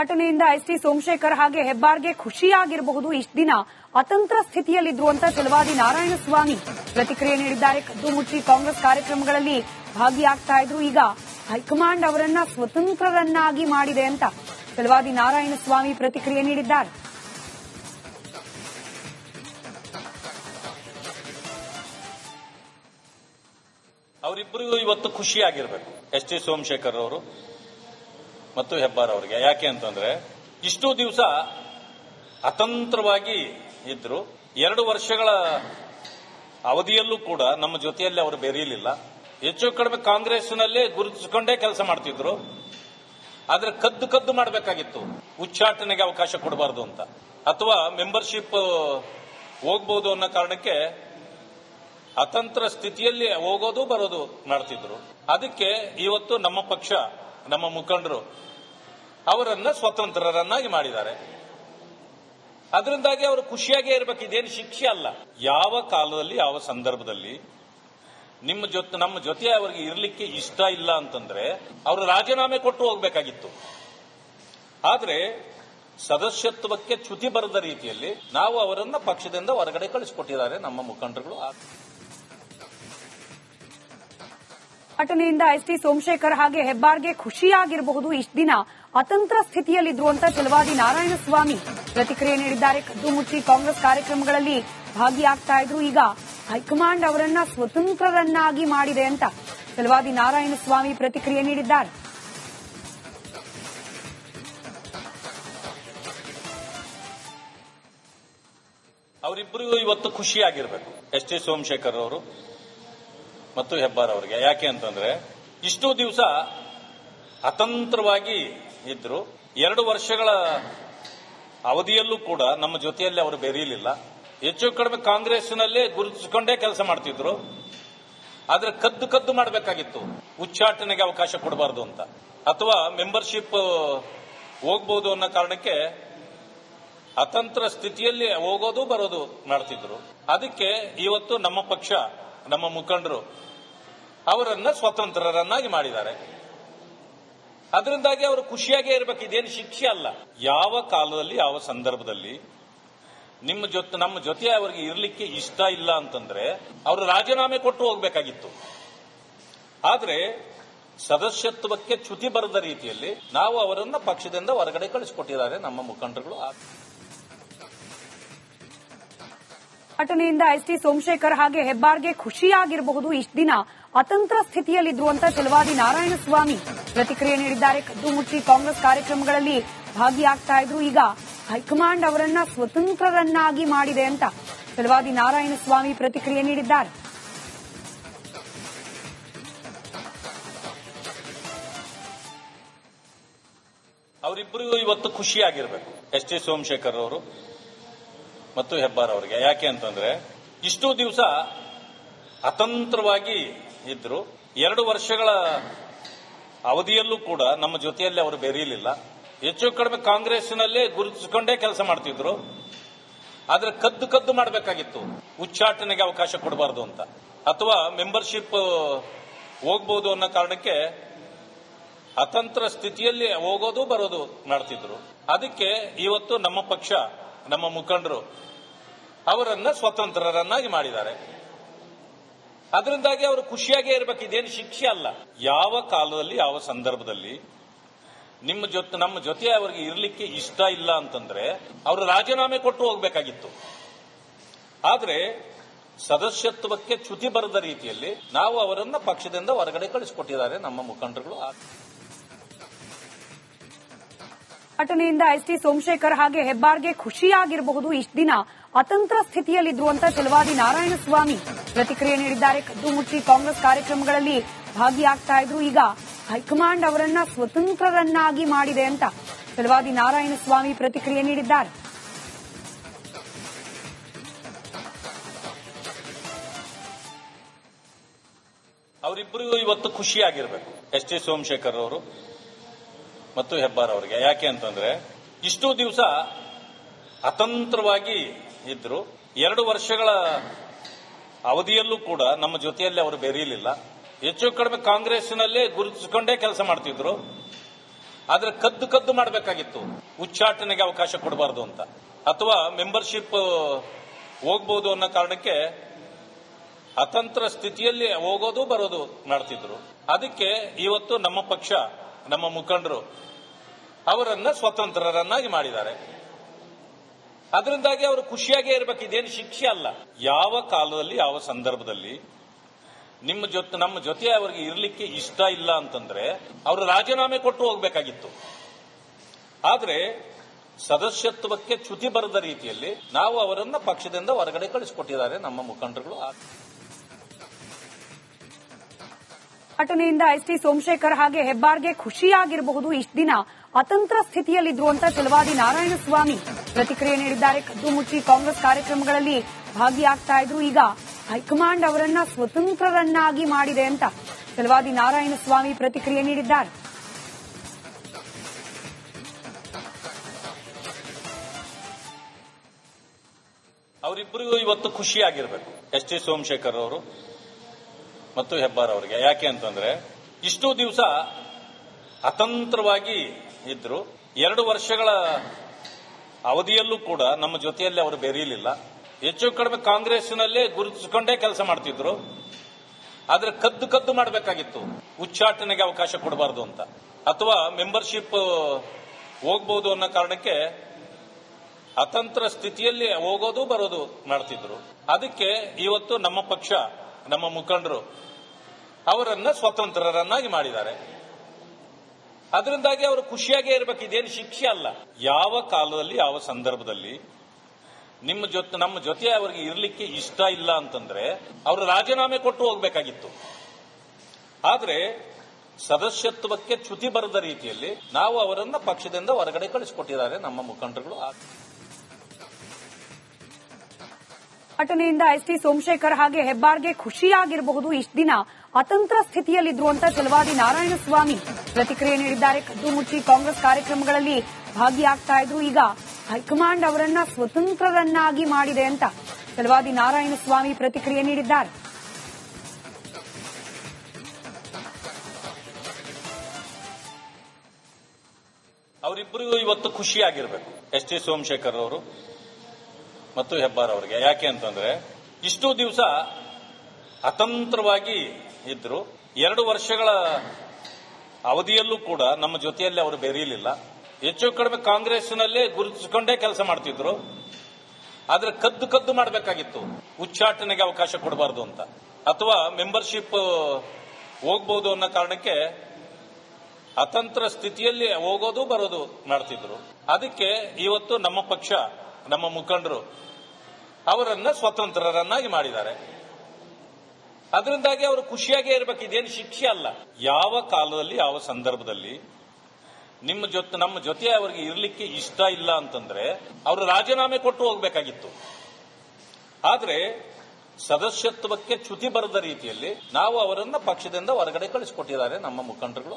ಘಟನೆಯಿಂದ S T Somashekar ಹಾಗೆ ಹೆಬ್ಬಾರ್ಗೆ ಖುಷಿಯಾಗಿರಬಹುದು. ಇಷ್ಟ ದಿನ ಅತಂತ್ರ ಸ್ಥಿತಿಯಲ್ಲಿದ್ರು ಅಂತ ಛಲವಾದಿ ನಾರಾಯಣಸ್ವಾಮಿ ಪ್ರತಿಕ್ರಿಯೆ ನೀಡಿದ್ದಾರೆ. ಕದ್ದು ಮುಚ್ಚಿ ಕಾಂಗ್ರೆಸ್ ಕಾರ್ಯಕ್ರಮಗಳಲ್ಲಿ ಭಾಗಿಯಾಗ್ತಾ ಇದ್ರು. ಈಗ ಹೈಕಮಾಂಡ್ ಅವರನ್ನ ಸ್ವತಂತ್ರರನ್ನಾಗಿ ಮಾಡಿದೆ ಅಂತ ಛಲವಾದಿ ನಾರಾಯಣಸ್ವಾಮಿ ಪ್ರತಿಕ್ರಿಯೆ ನೀಡಿದ್ದಾರೆ. ಅವರಿಬ್ಬರಿಗೂ ಇವತ್ತು ಖುಷಿಯಾಗಿರಬೇಕು. ಎಸ್ ಟಿ ಸೋಮಶೇಖರ್ ಅವರು. ಮತ್ತು ಹೆಬ್ಬಾರ್ ಅವರಿಗೆ. ಯಾಕೆ ಅಂತಂದ್ರೆ, ಇಷ್ಟು ದಿವಸ ಅತಂತ್ರವಾಗಿ ಇದ್ರು. ಎರಡು ವರ್ಷಗಳ ಅವಧಿಯಲ್ಲೂ ಕೂಡ ನಮ್ಮ ಜೊತೆಯಲ್ಲಿ ಅವರು ಬೆರೆಯಲಿಲ್ಲ ಹೆಚ್ಚು ಕಡಿಮೆ ಕಾಂಗ್ರೆಸ್ನಲ್ಲೇ ಗುರುತಿಸಿಕೊಂಡೇ ಕೆಲಸ ಮಾಡ್ತಿದ್ರು. ಆದ್ರೆ ಕದ್ದು ಕದ್ದು ಮಾಡಬೇಕಾಗಿತ್ತು. ಉಚ್ಚಾಟನೆಗೆ ಅವಕಾಶ ಕೊಡಬಾರದು ಅಂತ. ಅಥವಾ ಮೆಂಬರ್ಶಿಪ್ ಹೋಗ್ಬೋದು ಅನ್ನೋ ಕಾರಣಕ್ಕೆ ಅತಂತ್ರ ಸ್ಥಿತಿಯಲ್ಲಿ ಹೋಗೋದು, ಬರೋದು ಮಾಡ್ತಿದ್ರು. ಅದಕ್ಕೆ ಇವತ್ತು ನಮ್ಮ ಪಕ್ಷ ನಮ್ಮ ಮುಖಂಡರು ಅವರನ್ನ ಸ್ವತಂತ್ರರನ್ನಾಗಿ ಮಾಡಿದ್ದಾರೆ. ಅದರಿಂದಾಗಿ ಅವರು ಖುಷಿಯಾಗೇ ಇರಬೇಕು, ಇದೇನು ಶಿಕ್ಷೆ ಅಲ್ಲ. ಯಾವ ಕಾಲದಲ್ಲಿ, ಯಾವ ಸಂದರ್ಭದಲ್ಲಿ ನಿಮ್ಮ ಜೊತೆ, ನಮ್ಮ ಜೊತೆ ಅವರಿಗೆ ಇರಲಿಕ್ಕೆ ಇಷ್ಟ ಇಲ್ಲ ಅಂತಂದ್ರೆ ಅವರು ರಾಜೀನಾಮೆ ಕೊಟ್ಟು ಹೋಗ್ಬೇಕಾಗಿತ್ತು. ಆದರೆ ಸದಸ್ಯತ್ವಕ್ಕೆ ಚ್ಯುತಿ ಬರದ ರೀತಿಯಲ್ಲಿ ನಾವು ಅವರನ್ನ ಪಕ್ಷದಿಂದ ಹೊರಗಡೆ ಕಳಿಸಿಕೊಟ್ಟಿದ್ದಾರೆ ನಮ್ಮ ಮುಖಂಡರುಗಳು. ಘಟನೆಯಿಂದ ಎಸ್ ಟಿ ಸೋಮಶೇಖರ್ ಹಾಗೆ ಹೆಬ್ಬಾರ್ಗೆ ಖುಷಿಯಾಗಿರಬಹುದು. ಇಷ್ಟ ದಿನ ಅತಂತ್ರ ಸ್ಥಿತಿಯಲ್ಲಿದ್ರು ಅಂತ ಛಲವಾದಿ ನಾರಾಯಣಸ್ವಾಮಿ ಪ್ರತಿಕ್ರಿಯೆ ನೀಡಿದ್ದಾರೆ. ಕದ್ದು ಮುಚ್ಚಿ ಕಾಂಗ್ರೆಸ್ ಕಾರ್ಯಕ್ರಮಗಳಲ್ಲಿ ಭಾಗಿಯಾಗ್ತಾ ಇದ್ರು. ಈಗ ಹೈಕಮಾಂಡ್ ಅವರನ್ನ ಸ್ವತಂತ್ರರನ್ನಾಗಿ ಮಾಡಿದೆ ಅಂತ ಛಲವಾದಿ ನಾರಾಯಣಸ್ವಾಮಿ ಪ್ರತಿಕ್ರಿಯೆ ನೀಡಿದ್ದಾರೆ. ಅವರಿಬ್ಬರಿಗೂ ಇವತ್ತು ಖುಷಿಯಾಗಿರಬೇಕು. ಎಸ್ ಟಿ ಸೋಮಶೇಖರ್ ಅವರು. ಮತ್ತು ಹೆಬ್ಬಾರ್ ಅವರಿಗೆ. ಯಾಕೆ ಅಂತಂದ್ರೆ, ಇಷ್ಟು ದಿವಸ ಅತಂತ್ರವಾಗಿ ಇದ್ರು. ಎರಡು ವರ್ಷಗಳ ಅವಧಿಯಲ್ಲೂ ಕೂಡ ನಮ್ಮ ಜೊತೆಯಲ್ಲಿ ಅವರು ಬೆರೆಯಲಿಲ್ಲ ಹೆಚ್ಚು ಕಡಿಮೆ ಕಾಂಗ್ರೆಸ್ನಲ್ಲೇ ಗುರುತಿಸಿಕೊಂಡೇ ಕೆಲಸ ಮಾಡ್ತಿದ್ರು. ಆದ್ರೆ ಕದ್ದು ಕದ್ದು ಮಾಡಬೇಕಾಗಿತ್ತು. ಉಚ್ಚಾಟನೆಗೆ ಅವಕಾಶ ಕೊಡಬಾರದು ಅಂತ. ಅಥವಾ ಮೆಂಬರ್ಶಿಪ್ ಹೋಗ್ಬೋದು ಅನ್ನೋ ಕಾರಣಕ್ಕೆ ಅತಂತ್ರ ಸ್ಥಿತಿಯಲ್ಲಿ ಹೋಗೋದು ಬರೋದು ಮಾಡ್ತಿದ್ರು. ಅದಕ್ಕೆ ಇವತ್ತು ನಮ್ಮ ಪಕ್ಷ ನಮ್ಮ ಮುಖಂಡರು ಅವರನ್ನ ಸ್ವತಂತ್ರರನ್ನಾಗಿ ಮಾಡಿದ್ದಾರೆ. ಅದರಿಂದಾಗಿ ಅವರು ಖುಷಿಯಾಗೇ ಇರಬೇಕು, ಇದೇನು ಶಿಕ್ಷೆ ಅಲ್ಲ. ಯಾವ ಕಾಲದಲ್ಲಿ, ಯಾವ ಸಂದರ್ಭದಲ್ಲಿ ನಿಮ್ಮ ಜೊತೆ, ನಮ್ಮ ಜೊತೆ ಅವರಿಗೆ ಇರಲಿಕ್ಕೆ ಇಷ್ಟ ಇಲ್ಲ ಅಂತಂದ್ರೆ ಅವರು ರಾಜೀನಾಮೆ ಕೊಟ್ಟು ಹೋಗ್ಬೇಕಾಗಿತ್ತು. ಆದರೆ ಸದಸ್ಯತ್ವಕ್ಕೆ ಚ್ಯುತಿ ಬರದ ರೀತಿಯಲ್ಲಿ ನಾವು ಅವರನ್ನ ಪಕ್ಷದಿಂದ ಹೊರಗಡೆ ಕಳಿಸಿಕೊಟ್ಟಿದ್ದಾರೆ ನಮ್ಮ ಮುಖಂಡರುಗಳು. ಘಟನೆಯಿಂದ ಎಸ್ ಟಿ ಸೋಮಶೇಖರ್ ಹಾಗೆ ಹೆಬ್ಬಾರ್ಗೆ ಖುಷಿಯಾಗಿರಬಹುದು. ಇಷ್ಟ ದಿನ ಅತಂತ್ರ ಸ್ಥಿತಿಯಲ್ಲಿದ್ರು ಅಂತ ಛಲವಾದಿ ನಾರಾಯಣಸ್ವಾಮಿ ಪ್ರತಿಕ್ರಿಯೆ ನೀಡಿದ್ದಾರೆ. ಕದ್ದು ಮುಚ್ಚಿ ಕಾಂಗ್ರೆಸ್ ಕಾರ್ಯಕ್ರಮಗಳಲ್ಲಿ ಭಾಗಿಯಾಗ್ತಾ ಇದ್ರು. ಈಗ ಹೈಕಮಾಂಡ್ ಅವರನ್ನ ಸ್ವತಂತ್ರರನ್ನಾಗಿ ಮಾಡಿದೆ ಅಂತ ಛಲವಾದಿ ನಾರಾಯಣಸ್ವಾಮಿ ಪ್ರತಿಕ್ರಿಯೆ ನೀಡಿದ್ದಾರೆ. ಅವರಿಬ್ಬರಿಗೂ ಇವತ್ತು ಖುಷಿಯಾಗಿರಬೇಕು. ಎಸ್ ಟಿ ಸೋಮಶೇಖರ್ ಅವರು. ಮತ್ತು ಹೆಬ್ಬಾರ್ ಅವರಿಗೆ. ಯಾಕೆ ಅಂತಂದ್ರೆ, ಇಷ್ಟು ದಿವಸ ಅತಂತ್ರವಾಗಿ ಇದ್ರು. ಎರಡು ವರ್ಷಗಳ ಅವಧಿಯಲ್ಲೂ ಕೂಡ ನಮ್ಮ ಜೊತೆಯಲ್ಲಿ ಅವರು ಬೆರೆಯಲಿಲ್ಲ ಹೆಚ್ಚು ಕಡಿಮೆ ಕಾಂಗ್ರೆಸ್ನಲ್ಲೇ ಗುರುತಿಸಿಕೊಂಡೇ ಕೆಲಸ ಮಾಡ್ತಿದ್ರು. ಆದ್ರೆ ಕದ್ದು ಕದ್ದು ಮಾಡಬೇಕಾಗಿತ್ತು. ಉಚ್ಚಾಟನೆಗೆ ಅವಕಾಶ ಕೊಡಬಾರದು ಅಂತ. ಅಥವಾ ಮೆಂಬರ್ಶಿಪ್ ಹೋಗ್ಬೋದು ಅನ್ನೋ ಕಾರಣಕ್ಕೆ ಅತಂತ್ರ ಸ್ಥಿತಿಯಲ್ಲಿ ಹೋಗೋದು, ಬರೋದು ಮಾಡ್ತಿದ್ರು. ಅದಕ್ಕೆ ಇವತ್ತು ನಮ್ಮ ಪಕ್ಷ, ನಮ್ಮ ಮುಖಂಡರು ಅವರನ್ನ ಸ್ವತಂತ್ರರನ್ನಾಗಿ ಮಾಡಿದ್ದಾರೆ. ಅದರಿಂದಾಗಿ ಅವರು ಖುಷಿಯಾಗೇ ಇರಬೇಕು, ಇದೇನು ಶಿಕ್ಷೆ ಅಲ್ಲ. ಯಾವ ಕಾಲದಲ್ಲಿ, ಯಾವ ಸಂದರ್ಭದಲ್ಲಿ ನಿಮ್ಮ ಜೊತೆ, ನಮ್ಮ ಜೊತೆ ಅವರಿಗೆ ಇರಲಿಕ್ಕೆ ಇಷ್ಟ ಇಲ್ಲ ಅಂತಂದ್ರೆ ಅವರು ರಾಜೀನಾಮೆ ಕೊಟ್ಟು ಹೋಗ್ಬೇಕಾಗಿತ್ತು. ಆದರೆ ಸದಸ್ಯತ್ವಕ್ಕೆ ಚ್ಯುತಿ ಬರದ ರೀತಿಯಲ್ಲಿ ನಾವು ಅವರನ್ನ ಪಕ್ಷದಿಂದ ಹೊರಗಡೆ ಕಳಿಸಿಕೊಟ್ಟಿದ್ದಾರೆ ನಮ್ಮ ಮುಖಂಡರುಗಳು. ಘಟನೆಯಿಂದ ಎಸ್ ಟಿ ಸೋಮಶೇಖರ್ ಹಾಗೆ ಹೆಬ್ಬಾರ್ಗೆ ಖುಷಿಯಾಗಿರಬಹುದು. ಇಷ್ಟ ದಿನ ಅತಂತ್ರ ಸ್ಥಿತಿಯಲ್ಲಿದ್ರು ಅಂತ ಛಲವಾದಿ ನಾರಾಯಣಸ್ವಾಮಿ ಪ್ರತಿಕ್ರಿಯೆ ನೀಡಿದ್ದಾರೆ. ಕದ್ದು ಮುಚ್ಚಿ ಕಾಂಗ್ರೆಸ್ ಕಾರ್ಯಕ್ರಮಗಳಲ್ಲಿ ಭಾಗಿಯಾಗ್ತಾ ಇದ್ರು. ಈಗ ಹೈಕಮಾಂಡ್ ಅವರನ್ನ ಸ್ವತಂತ್ರರನ್ನಾಗಿ ಮಾಡಿದೆ ಅಂತ ಛಲವಾದಿ ನಾರಾಯಣಸ್ವಾಮಿ ಪ್ರತಿಕ್ರಿಯೆ ನೀಡಿದ್ದಾರೆ. ಅವರಿಬ್ಬರಿಗೂ ಇವತ್ತು ಖುಷಿಯಾಗಿರಬೇಕು. ಎಸ್ ಟಿ ಸೋಮಶೇಖರ್ ಅವರು. ಮತ್ತು ಹೆಬ್ಬಾರ್ ಅವರಿಗೆ. ಯಾಕೆ ಅಂತಂದ್ರೆ, ಇಷ್ಟು ದಿವಸ ಅತಂತ್ರವಾಗಿ ಇದ್ರು. ಎರಡು ವರ್ಷಗಳ ಅವಧಿಯಲ್ಲೂ ಕೂಡ ನಮ್ಮ ಜೊತೆಯಲ್ಲಿ ಅವರು ಬೆರೆಯಲಿಲ್ಲ ಹೆಚ್ಚು ಕಡಿಮೆ ಕಾಂಗ್ರೆಸ್ನಲ್ಲೇ ಗುರುತಿಸಿಕೊಂಡೇ ಕೆಲಸ ಮಾಡ್ತಿದ್ರು. ಆದ್ರೆ ಕದ್ದು ಕದ್ದು ಮಾಡಬೇಕಾಗಿತ್ತು. ಉಚ್ಚಾಟನೆಗೆ ಅವಕಾಶ ಕೊಡಬಾರದು ಅಂತ. ಅಥವಾ ಮೆಂಬರ್ಶಿಪ್ ಹೋಗ್ಬೋದು ಅನ್ನೋ ಕಾರಣಕ್ಕೆ ಅತಂತ್ರ ಸ್ಥಿತಿಯಲ್ಲಿ ಹೋಗೋದು, ಬರೋದು ಮಾಡ್ತಿದ್ರು. ಅದಕ್ಕೆ ಇವತ್ತು ನಮ್ಮ ಪಕ್ಷ, ನಮ್ಮ ಮುಖಂಡರು ಅವರನ್ನ ಸ್ವತಂತ್ರರನ್ನಾಗಿ ಮಾಡಿದ್ದಾರೆ. ಅದರಿಂದಾಗಿ ಅವರು ಖುಷಿಯಾಗೇ ಇರಬೇಕು, ಇದೇನು ಶಿಕ್ಷೆ ಅಲ್ಲ. ಯಾವ ಕಾಲದಲ್ಲಿ, ಯಾವ ಸಂದರ್ಭದಲ್ಲಿ ನಿಮ್ಮ ಜೊತೆ, ನಮ್ಮ ಜೊತೆ ಅವರಿಗೆ ಇರಲಿಕ್ಕೆ ಇಷ್ಟ ಇಲ್ಲ ಅಂತಂದ್ರೆ ಅವರು ರಾಜೀನಾಮೆ ಕೊಟ್ಟು ಹೋಗ್ಬೇಕಾಗಿತ್ತು. ಆದರೆ ಸದಸ್ಯತ್ವಕ್ಕೆ ಚ್ಯುತಿ ಬರದ ರೀತಿಯಲ್ಲಿ ನಾವು ಅವರನ್ನ ಪಕ್ಷದಿಂದ ಹೊರಗಡೆ ಕಳಿಸಿಕೊಟ್ಟಿದ್ದಾರೆ ನಮ್ಮ ಮುಖಂಡರುಗಳು. ಘಟನೆಯಿಂದ ಎಸ್ ಟಿ ಸೋಮಶೇಖರ್ ಹಾಗೆ ಹೆಬ್ಬಾರ್ಗೆ ಖುಷಿಯಾಗಿರಬಹುದು. ಇಷ್ಟು ದಿನ ಅತಂತ್ರ ಸ್ಥಿತಿಯಲ್ಲಿದ್ರು ಅಂತ ಛಲವಾದಿ ನಾರಾಯಣಸ್ವಾಮಿ ಪ್ರತಿಕ್ರಿಯೆ ನೀಡಿದ್ದಾರೆ. ಕದ್ದು ಮುಚ್ಚಿ ಕಾಂಗ್ರೆಸ್ ಕಾರ್ಯಕ್ರಮಗಳಲ್ಲಿ ಭಾಗಿಯಾಗ್ತಾ ಇದ್ರು. ಈಗ ಹೈಕಮಾಂಡ್ ಅವರನ್ನ ಸ್ವತಂತ್ರರನ್ನಾಗಿ ಮಾಡಿದೆ ಅಂತ ಛಲವಾದಿ ನಾರಾಯಣಸ್ವಾಮಿ ಪ್ರತಿಕ್ರಿಯೆ ನೀಡಿದ್ದಾರೆ. ಅವರಿಬ್ಬರಿಗೂ ಇವತ್ತು ಖುಷಿಯಾಗಿರಬೇಕು. ಎಸ್ ಟಿ ಸೋಮಶೇಖರ್ ಅವರು ಮತ್ತು ಹೆಬ್ಬಾರ್ ಅವರಿಗೆ. ಯಾಕೆ ಅಂತಂದ್ರೆ, ಇಷ್ಟು ದಿವಸ ಅತಂತ್ರವಾಗಿ ಇದ್ರು. ಎರಡು ವರ್ಷಗಳ ಅವಧಿಯಲ್ಲೂ ಕೂಡ ನಮ್ಮ ಜೊತೆಯಲ್ಲಿ ಅವರು ಬೆರೆಯಲಿಲ್ಲ ಹೆಚ್ಚು ಕಡಿಮೆ ಕಾಂಗ್ರೆಸ್ನಲ್ಲೇ ಗುರುತಿಸಿಕೊಂಡೇ ಕೆಲಸ ಮಾಡ್ತಿದ್ರು. ಆದ್ರೆ ಕದ್ದು ಕದ್ದು ಮಾಡಬೇಕಾಗಿತ್ತು. ಉಚ್ಚಾಟನೆಗೆ ಅವಕಾಶ ಕೊಡಬಾರದು ಅಂತ. ಅಥವಾ ಮೆಂಬರ್ಶಿಪ್ ಹೋಗ್ಬೋದು ಅನ್ನೋ ಕಾರಣಕ್ಕೆ ಅತಂತ್ರ ಸ್ಥಿತಿಯಲ್ಲಿ ಹೋಗೋದು ಬರೋದು ಮಾಡ್ತಿದ್ರು. ಅದಕ್ಕೆ ಇವತ್ತು ನಮ್ಮ ಪಕ್ಷ, ನಮ್ಮ ಮುಖಂಡರು ಅವರನ್ನ ಸ್ವತಂತ್ರರನ್ನಾಗಿ ಮಾಡಿದ್ದಾರೆ. ಅದರಿಂದಾಗಿ ಅವರು ಖುಷಿಯಾಗೇ ಇರಬೇಕು, ಇದೇನು ಶಿಕ್ಷೆ ಅಲ್ಲ. ಯಾವ ಕಾಲದಲ್ಲಿ, ಯಾವ ಸಂದರ್ಭದಲ್ಲಿ ನಿಮ್ಮ ಜೊತೆ, ನಮ್ಮ ಜೊತೆ ಅವರಿಗೆ ಇರಲಿಕ್ಕೆ ಇಷ್ಟ ಇಲ್ಲ ಅಂತಂದ್ರೆ ಅವರು ರಾಜೀನಾಮೆ ಕೊಟ್ಟು ಹೋಗ್ಬೇಕಾಗಿತ್ತು. ಆದರೆ ಸದಸ್ಯತ್ವಕ್ಕೆ ಚ್ಯುತಿ ಬರದ ರೀತಿಯಲ್ಲಿ ನಾವು ಅವರನ್ನ ಪಕ್ಷದಿಂದ ಹೊರಗಡೆ ಕಳಿಸಿಕೊಟ್ಟಿದ್ದಾರೆ ನಮ್ಮ ಮುಖಂಡರುಗಳು. ಘಟನೆಯಿಂದ ಎಸ್ ಟಿ ಸೋಮಶೇಖರ್ ಹಾಗೆ ಹೆಬ್ಬಾರ್ಗೆ ಖುಷಿಯಾಗಿರಬಹುದು ಇಷ್ಟು ದಿನ. ಅತಂತ್ರ ಸ್ಥಿತಿಯಲ್ಲಿದ್ರು ಅಂತ ಚಲವಾದಿ ನಾರಾಯಣಸ್ವಾಮಿ ಪ್ರತಿಕ್ರಿಯೆ ನೀಡಿದ್ದಾರೆ. ಕದ್ದು ಮುಚ್ಚಿ ಕಾಂಗ್ರೆಸ್ ಕಾರ್ಯಕ್ರಮಗಳಲ್ಲಿ ಭಾಗಿಯಾಗ್ತಾ ಇದ್ರು. ಈಗ ಹೈಕಮಾಂಡ್ ಅವರನ್ನ ಸ್ವತಂತ್ರರನ್ನಾಗಿ ಮಾಡಿದೆ ಅಂತ ಚಲವಾದಿ ನಾರಾಯಣಸ್ವಾಮಿ ಪ್ರತಿಕ್ರಿಯೆ ನೀಡಿದ್ದಾರೆ. ಅವರಿಬ್ಬರಿಗೂ ಇವತ್ತು ಖುಷಿಯಾಗಿರ್ಬೇಕು. ಎಸ್ ಟಿ ಸೋಮಶೇಖರ್ ಅವರು ಮತ್ತು ಹೆಬ್ಬಾರ್ ಅವರಿಗೆ. ಯಾಕೆ ಅಂತಂದ್ರೆ ಇಷ್ಟು ದಿವಸ ಅತಂತ್ರವಾಗಿ ಇದ್ರು. ಎರಡು ವರ್ಷಗಳ ಅವಧಿಯಲ್ಲೂ ಕೂಡ ನಮ್ಮ ಜೊತೆಯಲ್ಲಿ ಅವರು ಬೆರೆಯಲಿಲ್ಲ ಹೆಚ್ಚು ಕಡಿಮೆ ಕಾಂಗ್ರೆಸ್ನಲ್ಲೇ ಗುರುತಿಸಿಕೊಂಡೇ ಕೆಲಸ ಮಾಡ್ತಿದ್ರು. ಆದ್ರೆ ಕದ್ದು ಕದ್ದು ಮಾಡಬೇಕಾಗಿತ್ತು. ಉಚ್ಚಾಟನೆಗೆ ಅವಕಾಶ ಕೊಡಬಾರದು ಅಂತ. ಅಥವಾ ಮೆಂಬರ್ಶಿಪ್ ಹೋಗ್ಬೋದು ಅನ್ನೋ ಕಾರಣಕ್ಕೆ ಅತಂತ್ರ ಸ್ಥಿತಿಯಲ್ಲಿ ಹೋಗೋದು, ಬರೋದು ಮಾಡ್ತಿದ್ರು. ಅದಕ್ಕೆ ಇವತ್ತು ನಮ್ಮ ಪಕ್ಷ, ನಮ್ಮ ಮುಖಂಡರು ಅವರನ್ನ ಸ್ವತಂತ್ರರನ್ನಾಗಿ ಮಾಡಿದ್ದಾರೆ. ಅದರಿಂದಾಗಿ ಅವರು ಖುಷಿಯಾಗೇ ಇರಬೇಕು. ಇದೇನು ಶಿಕ್ಷೆ ಅಲ್ಲ. ಯಾವ ಕಾಲದಲ್ಲಿ, ಯಾವ ಸಂದರ್ಭದಲ್ಲಿ ನಿಮ್ಮ ಜೊತೆ, ನಮ್ಮ ಜೊತೆ ಅವರಿಗೆ ಇರಲಿಕ್ಕೆ ಇಷ್ಟ ಇಲ್ಲ ಅಂತಂದ್ರೆ ಅವರು ರಾಜೀನಾಮೆ ಕೊಟ್ಟು ಹೋಗಬೇಕಾಗಿತ್ತು. ಆದರೆ ಸದಸ್ಯತ್ವಕ್ಕೆ ಚ್ಯುತಿ ಬರದ ರೀತಿಯಲ್ಲಿ ನಾವು ಅವರನ್ನ ಪಕ್ಷದಿಂದ ಹೊರಗಡೆ ಕಳಿಸಿಕೊಟ್ಟಿದ್ದಾರೆ ನಮ್ಮ ಮುಖಂಡರುಗಳು.